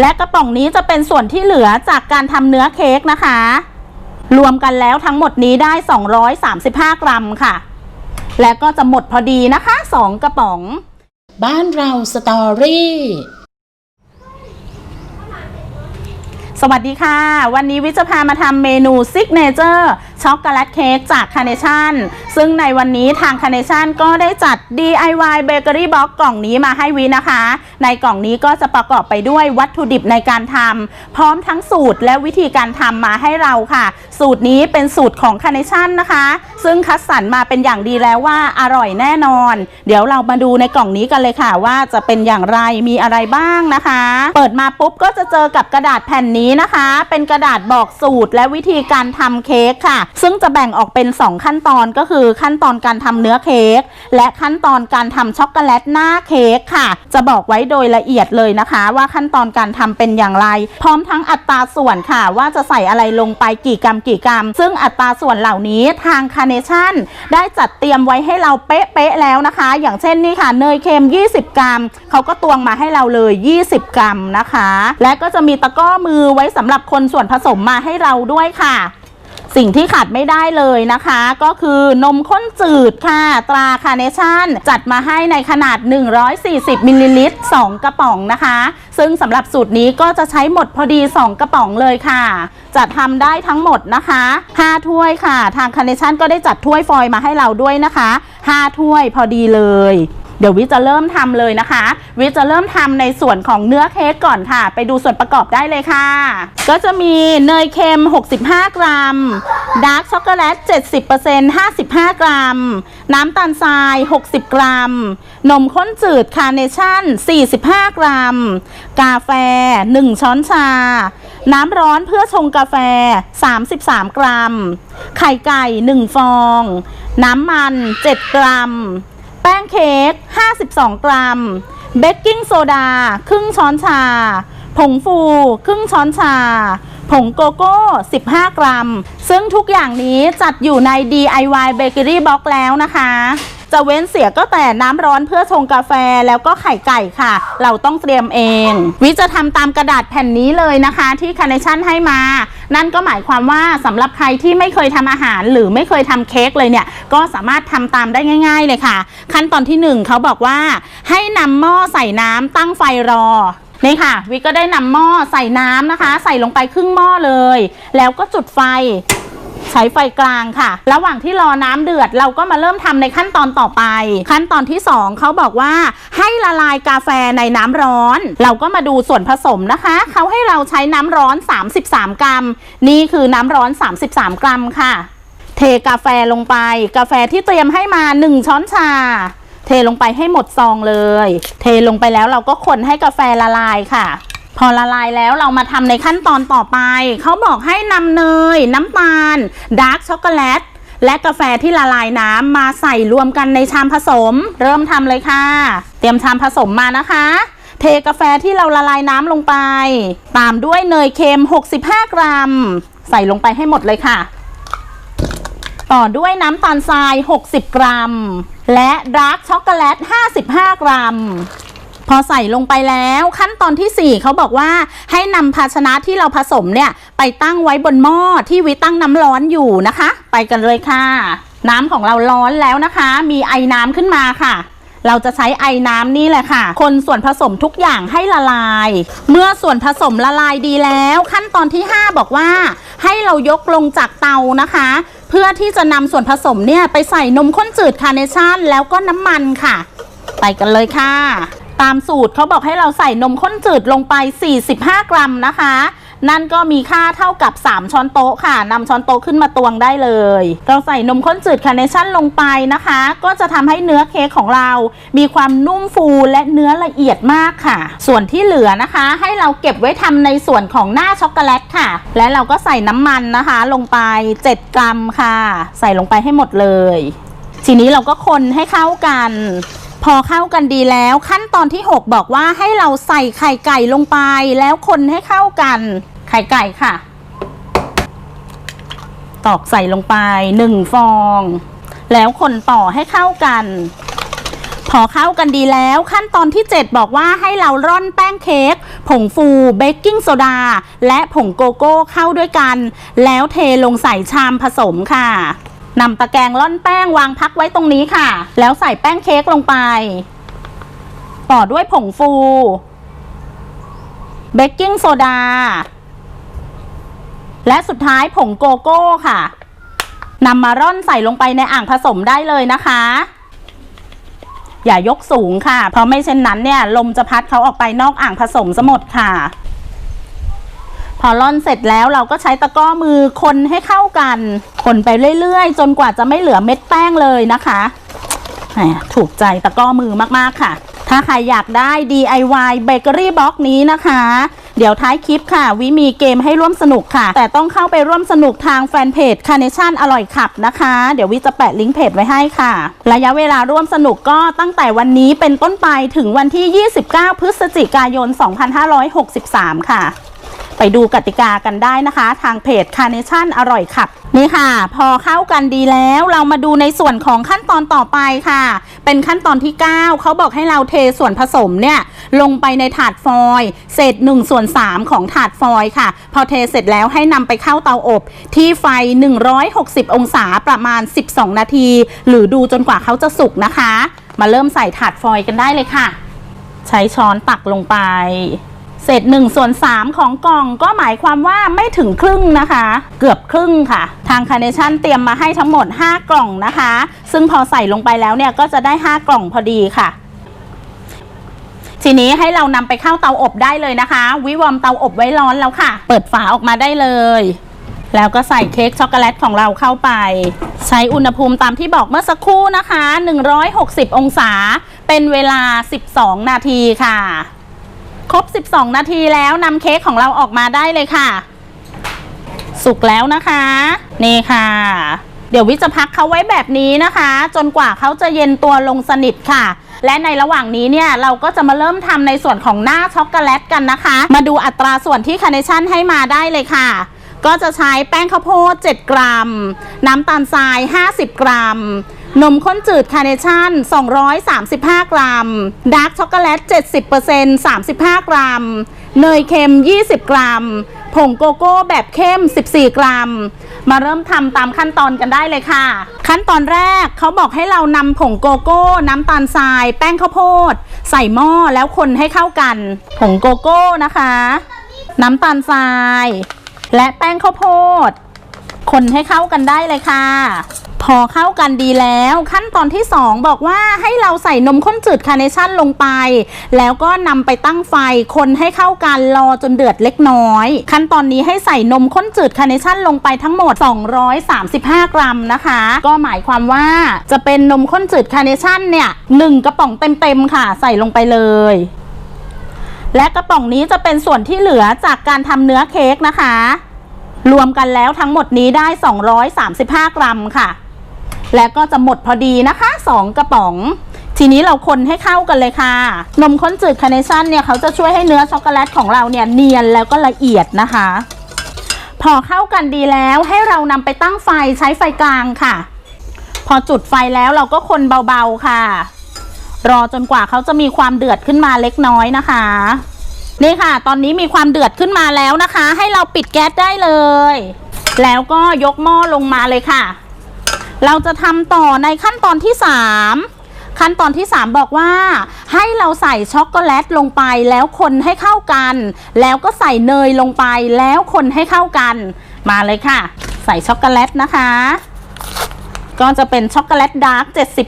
และกระป๋องนี้จะเป็นส่วนที่เหลือจากการทำเนื้อเค้กนะคะ รวมกันแล้วทั้งหมดนี้ได้ 235 กรัมค่ะ และก็จะหมดพอดีนะคะ 2 กระป๋อง บ้านเราสตอรี่ สวัสดีค่ะ วันนี้วิจะพามาทำเมนูซิกเนเจอร์ ช็อกโกแลตเค้กจากคา r นชั่นซึ่งในวันนี้ทางคา r นชั่นก็ได้จัด DIY Bakery Box กล่องนี้มาให้วินะคะ ในกล่องนี้ก็จะประกอบไปด้วยวัตถุดิบในการทำพร้อมทั้งสูตรและวิธีการทำมาให้เราค่ะ สูตรนี้เป็นสูตรของคา r นชั่นนะคะ ซึ่งคัดสรรมาเป็นอย่างดีแล้วว่าอร่อยแน่นอน เดี๋ยวเรามาดูในกล่องนี้กันเลยค่ะ ว่าจะเป็นอย่างไรมีอะไรบ้างนะคะ เปิดมาปุ๊บก็จะเจอกับกระดาษแผ่นนี้นะคะ เป็นกระดาษบอกสูตรและวิธีการทำเค้กค่ะซึ่งจะแบ่งออกเป็น 2 ขั้นตอนก็คือขั้นตอนการทำเนื้อเค้กและขั้นตอนการทำช็อกโกแลตหน้าเค้กค่ะ จะบอกไว้โดยละเอียดเลยนะคะ ว่าขั้นตอนการทำเป็นอย่างไร พร้อมทั้งอัตราส่วนค่ะ ว่าจะใส่อะไรลงไปกี่กรัมกี่กรัม ซึ่งอัตราส่วนเหล่านี้ทางคา r นชั่นได้จัดเตรียมไว้ให้เราเป๊ะๆแล้วนะคะ อย่างเช่นนี่ค่ะเนยเค็ม 20 กรัมเขาก็ตวงมาให้เราเลย 20 กรัมนะคะ และก็จะมีตะก้อมือไว้สำหรับคนส่วนผสมมาให้เราด้วยค่ะ สิ่งที่ขาดไม่ได้เลยนะคะ ก็คือนมข้นจืดค่ะ ตราคาเนชั่น จัดมาให้ในขนาด 140มิลลิลิตร2กระป๋องนะคะ ซึ่งสำหรับสูตรนี้ก็จะใช้หมดพอดี 2 กระป๋องเลยค่ะจะทำได้ทั้งหมดนะคะ5ถ้วยค่ะ ทางคาเนชั่นก็ได้จัดถ้วยฟอยล์มาให้เราด้วยนะคะ5ถ้วยพอดีเลย เดี๋ยววิจะเริ่มทำเลยนะคะ วิจะเริ่มทำในส่วนของเนื้อเค้กก่อนค่ะ ไปดูส่วนประกอบได้เลยค่ะ ก็จะมีเนยเค็ม 65 กรัมดาร์กช็อกโกแลต 70% 55 กรัม น้ำตาลทราย 60 กรัม นมข้นจืดคาร์เนชั่น 45 กรัม กาแฟ 1 ช้อนชา น้ำร้อนเพื่อชงกาแฟ 33 กรัม ไข่ไก่ 1 ฟอง น้ำมัน 7 กรัม แป้งเค้ก 52 กรัม เบกกิ้งโซดา ครึ่งช้อนชา ผงฟู ครึ่งช้อนชา ผงโกโก้ 15 กรัม ซึ่งทุกอย่างนี้จัดอยู่ใน DIY Bakery Box แล้วนะคะ จะเว้นเสียก็แต่น้ำร้อนเพื่อชงกาแฟแล้วก็ไข่ไก่ค่ะ เราต้องเตรียมเอง วิจะทำตามกระดาษแผ่นนี้เลยนะคะ ที่คา r นชั่นให้มา นั่นก็หมายความว่าสำหรับใครที่ไม่เคยทำอาหาร หรือไม่เคยทำเค้กเลยเนี่ย ก็สามารถทำตามได้ง่าย ๆเลยค่ะ ขั้นตอนที่หนึ่งเขาบอกว่า ให้นำหม้อใส่น้ำตั้งไฟรอนี่ค่ะ วิก็ได้นำหม้อใส่น้ำนะคะ ใส่ลงไปครึ่งหม้อเลย แล้วก็จุดไฟ ใช้ไฟกลางค่ะ ระหว่างที่รอน้ำเดือดเราก็มาเริ่มทำในขั้นตอนต่อไป ขั้นตอนที่ 2เขาบอกว่าให้ละลายกาแฟในน้ำร้อน เราก็มาดูส่วนผสมนะคะเขาให้เราใช้น้ำร้อน 33 กรัม นี่คือน้ำร้อน 33 กรัมค่ะ เทกาแฟลงไป กาแฟที่เตรียมให้มา 1 ช้อนชา เทลงไปให้หมดซองเลย เทลงไปแล้วเราก็คนให้กาแฟละลายค่ะ พอละลายแล้วเรามาทำในขั้นตอนต่อไป เขาบอกให้นำเนย น้ำตาลดาร์กช็อกโกแลตและกาแฟที่ละลายน้ำมาใส่รวมกันในชามผสม เริ่มทำเลยค่ะ เตรียมชามผสมมานะคะ เทกาแฟที่เราละลายน้ำลงไป ตามด้วยเนยเค็ม 65 กรัม ใส่ลงไปให้หมดเลยค่ะ ต่อด้วยน้ำตาลทราย 60 กรัม และดาร์กช็อกโกแลต 55 กรัม พอใส่ลงไปแล้วขั้นตอนที่ 4 เขาบอกว่าให้นำภาชนะที่เราผสมเนี่ย ไปตั้งไว้บนหม้อที่วิตั้งน้ำร้อนอยู่นะคะ ไปกันเลยค่ะ น้ำของเราร้อนแล้วนะคะ มีไอน้ำขึ้นมาค่ะ เราจะใช้ไอน้ำนี่แหละค่ะ คนส่วนผสมทุกอย่างให้ละลาย เมื่อส่วนผสมละลายดีแล้ว ขั้นตอนที่ 5 บอกว่า ให้เรายกลงจากเตานะคะ เพื่อที่จะนำส่วนผสมเนี่ยไปใส่นมข้นจืดคาร์เนชั่นแล้วก็น้ำมันค่ะ ไปกันเลยค่ะ ตามสูตรเขาบอกให้เราใส่นมข้นจืดลงไป 45 กรัมนะคะ นั่นก็มีค่าเท่ากับ 3 ช้อนโต๊ะค่ะนำช้อนโต๊ะขึ้นมาตวงได้เลย เราใส่นมข้นจืดคาร์เนชั่นลงไปนะคะ ก็จะทำให้เนื้อเค้กของเรา มีความนุ่มฟูและเนื้อละเอียดมากค่ะ ส่วนที่เหลือนะคะ ให้เราเก็บไว้ทำในส่วนของหน้าช็อกโกแลตค่ะ และเราก็ใส่น้ำมันนะคะ ลงไป 7 กรัมค่ะ ใส่ลงไปให้หมดเลย ทีนี้เราก็คนให้เข้ากัน พอเข้ากันดีแล้วขั้นตอนที่ 6 บอกว่าให้เราใส่ไข่ไก่ลงไป แล้วคนให้เข้ากัน ไข่ไก่ค่ะ ตอกใส่ลงไป1ฟอง แล้วคนต่อให้เข้ากันพพอเข้ากันดีแล้วขั้นตอนที่ 7 บอกว่าให้เราร่อนแป้งเค้กผงฟูเบกกิ้งโซดา และผงโกโก้เข้าด้วยกัน แล้วเทลงใส่ชามผสมค่ะ นำตะแกรงร่อนแป้งวางพักไว้ตรงนี้ค่ะ แล้วใส่แป้งเค้กลงไป ต่อด้วยผงฟู เบกกิ้งโซดา และสุดท้ายผงโกโก้ค่ะนำมาร่อนใส่ลงไปในอ่างผสมได้เลยนะคะ อย่ายกสูงค่ะ เพราะไม่เช่นนั้นเนี่ย ลมจะพัดเขาออกไปนอกอ่างผสมซะหมดค่ะ อร่อนเสร็จแล้วเราก็ใช้ตะกร้อมือคนให้เข้ากัน คนไปเรื่อยๆ จนกว่าจะไม่เหลือเม็ดแป้งเลยนะคะถูกใจตะกร้อมือมากๆค่ะ ถ้าใครอยากได้ DIY Bakery Box นี้นะคะ เดี๋ยวท้ายคลิปค่ะ วิมีเกมให้ร่วมสนุกค่ะ แต่ต้องเข้าไปร่วมสนุกทางแฟนเพจ Carnation อร่อยขับนะคะ เดี๋ยววิจะแปะลิงก์เพจไว้ให้ค่ะ ระยะเวลาร่วมสนุกก็ตั้งแต่วันนี้เป็นต้นไปถึงวันที่ 29 พฤศจิกายน 2563 ค่ะ ไปดูกติกากันได้นะคะ ทางเพจ Carnation อร่อยขับนี่ค่ะ พอเข้ากันดีแล้วเรามาดูในส่วนของขั้นตอนต่อไปค่ะ เป็นขั้นตอนที่ 9 เขาบอกให้เราเทส่วนผสมเนี่ย ลงไปในถาดฟอยล์เศษ1ส่วน3ของถาดฟอยล์ค่ะ พอเทเสร็จแล้วให้นำไปเข้าเตาอบ ที่ไฟ 160 องศาประมาณ 12 นาที หรือดูจนกว่าเขาจะสุกนะคะ มาเริ่มใส่ถาดฟอยล์กันได้เลยค่ะ ใช้ช้อนตักลงไป เศษ1ส่วน3ของกล่องก็หมายความว่าไม่ถึงครึ่งนะคะ เกือบครึ่งค่ะ ทางคาร์เนชั่นเตรียมมาให้ทั้งหมด 5 กล่องนะคะ ซึ่งพอใส่ลงไปแล้วเนี่ยก็จะได้ 5 กล่องพอดีค่ะ ทีนี้ให้เรานำไปเข้าเตาอบได้เลยนะคะ วิวอมเตาอบไว้ร้อนแล้วค่ะ เปิดฝาออกมาได้เลย แล้วก็ใส่เค้กช็อกโกแลตของเราเข้าไป ใช้อุณหภูมิตามที่บอกเมื่อสักครู่นะคะ 160 องศา เป็นเวลา 12 นาทีค่ะ ครบ 12 นาทีแล้วนำเค้กของเราออกมาได้เลยค่ะ สุกแล้วนะคะ นี่ค่ะ เดี๋ยววิจะพักเขาไว้แบบนี้นะคะ จนกว่าเขาจะเย็นตัวลงสนิทค่ะ และในระหว่างนี้เนี่ยเราก็จะมาเริ่มทำในส่วนของหน้าช็อกโกแลตกันนะคะ มาดูอัตราส่วนที่คาเนชั่นให้มาได้เลยค่ะก็จะใช้แป้งข้าวโพด 7 กรัม น้ำตาลทราย 50 กรัม นมข้นจืดคาร์เนชั่น 235 กรัม ดาร์กช็อกโกแลต 70% 35 กรัม เนยเค็ม 20 กรัม ผงโกโก้แบบเข้ม 14 กรัม มาเริ่มทำตามขั้นตอนกันได้เลยค่ะ ขั้นตอนแรกเขาบอกให้เรานำผงโกโก้ น้ำตาลทราย แป้งข้าวโพด ใส่หม้อแล้วคนให้เข้ากัน ผงโกโก้นะคะ น้ำตาลทราย และแป้งข้าวโพด คนให้เข้ากันได้เลยค่ะ พอเข้ากันดีแล้วขั้นตอนที่ 2 บอกว่าให้เราใส่นมข้นจืดคาร์เนชั่นลงไป แล้วก็นำไปตั้งไฟคนให้เข้ากันรอจนเดือดเล็กน้อย ขั้นตอนนี้ให้ใส่นมข้นจืดคาร์เนชั่นลงไปทั้งหมด 235 กรัมนะคะ ก็หมายความว่าจะเป็นนมข้นจืดคาร์เนชั่นเนี่ยหนึ่งกระป๋องเต็มๆค่ะ ใส่ลงไปเลยและกระป๋องนี้จะเป็นส่วนที่เหลือจากการทำเนื้อเค้กนะคะ รวมกันแล้วทั้งหมดนี้ได้ 235 กรัมค่ะ และก็จะหมดพอดีนะคะ 2 กระป๋อง ทีนี้เราคนให้เข้ากันเลยค่ะ นมข้นจืดคาร์เนชั่นเนี่ยเขาจะช่วยให้เนื้อช็อกโกแลตของเราเนี่ยเนียนแล้วก็ละเอียดนะคะ พอเข้ากันดีแล้วให้เรานำไปตั้งไฟใช้ไฟกลางค่ะ พอจุดไฟแล้วเราก็คนเบาๆค่ะ รอจนกว่าเขาจะมีความเดือดขึ้นมาเล็กน้อยนะคะนี่ค่ะ ตอนนี้มีความเดือดขึ้นมาแล้วนะคะ ให้เราปิดแก๊สได้เลย แล้วก็ยกหม้อลงมาเลยค่ะ เราจะทำต่อในขั้นตอนที่ 3 ขั้นตอนที่ 3 บอกว่า ให้เราใส่ช็อกโกแลตลงไปแล้วคนให้เข้ากัน แล้วก็ใส่เนยลงไปแล้วคนให้เข้ากัน มาเลยค่ะ ใส่ช็อกโกแลตนะคะ ก็จะเป็นช็อกโกแลตดาร์ก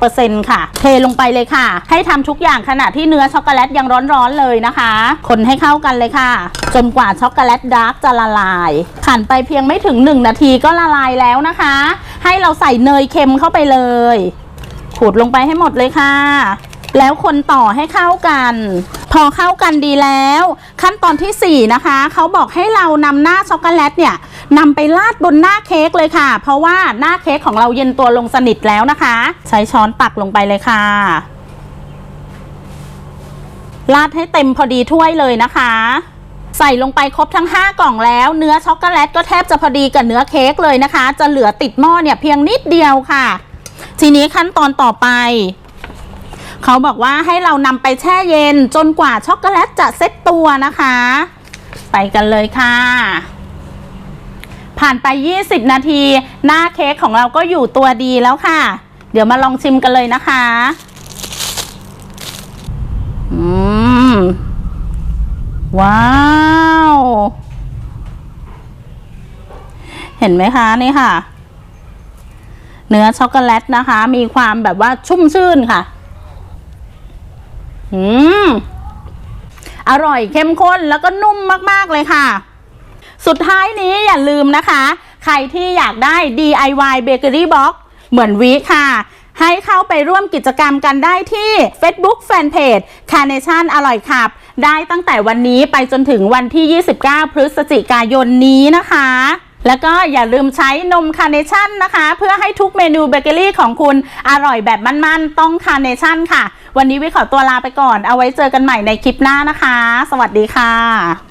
70%ค่ะ เทลงไปเลยค่ะ ให้ทำทุกอย่างขณะที่เนื้อช็อกโกแลตยังร้อนๆเลยนะคะ คนให้เข้ากันเลยค่ะ จนกว่าช็อกโกแลตดาร์กจะละลายขันไปเพียงไม่ถึง 1 นาทีก็ละลายแล้วนะคะ ให้เราใส่เนยเค็มเข้าไปเลย ขูดลงไปให้หมดเลยค่ะ แล้วคนต่อให้เข้ากัน พอเข้ากันดีแล้ว ขั้นตอนทีสี่4 นะคะ เขาบอกให้เรานำหน้าช็อกโกแลตเนี่ย นำไปราดบนหน้าเค้กเลยค่ะ เพราะว่าหน้าเค้กของเราเย็นตัวลงสนิทแล้วนะคะ ใช้ช้อนตักลงไปเลยค่ะราดให้เต็มพอดีถ้วยเลยนะคะ ใส่ลงไปครบทั้ง 5 กล่องแล้ว เนื้อช็อกโกแลตก็แทบจะพอดีกับเนื้อเค้กเลยนะคะ จะเหลือติดหม้อเนี่ยเพียงนิดเดียวค่ะ ทีนี้ขั้นตอนต่อไป เขาบอกว่าให้เรานำไปแช่เย็นจนกว่าช็อกโกแลตจะเซ็ตตัวนะคะ ไปกันเลยค่ะ ผ่านไป 20 นาที หน้าเค้กของเราก็อยู่ตัวดีแล้วค่ะ เดี๋ยวมาลองชิมกันเลยนะคะอืมว้าวเห็นไหมคะนี่ค่ะ เนื้อช็อกโกแลตนะคะ มีความแบบว่าชุ่มชื่นค่ะอืมอร่อยเข้มข้นแล้วก็นุ่มมาก ๆ เลยค่ะ สุดท้ายนี้อย่าลืมนะคะ ใครที่อยากได้ DIY Bakery Box เหมือนวิค่ะ ให้เข้าไปร่วมกิจกรรมกันได้ที่ Facebook Fanpage Carnation อร่อยขับ ได้ตั้งแต่วันนี้ไปจนถึงวันที่ 29 พฤศจิกายนนี้นะคะแล้วก็อย่าลืมใช้นมคาร์เนชั่นนะคะ เพื่อให้ทุกเมนูเบเกอรี่ของคุณอร่อยแบบมั่นๆ ต้องคาร์เนชั่นค่ะ วันนี้วิขอตัวลาไปก่อนเอาไว้เจอกันใหม่ในคลิปหน้านะคะ สวัสดีค่ะ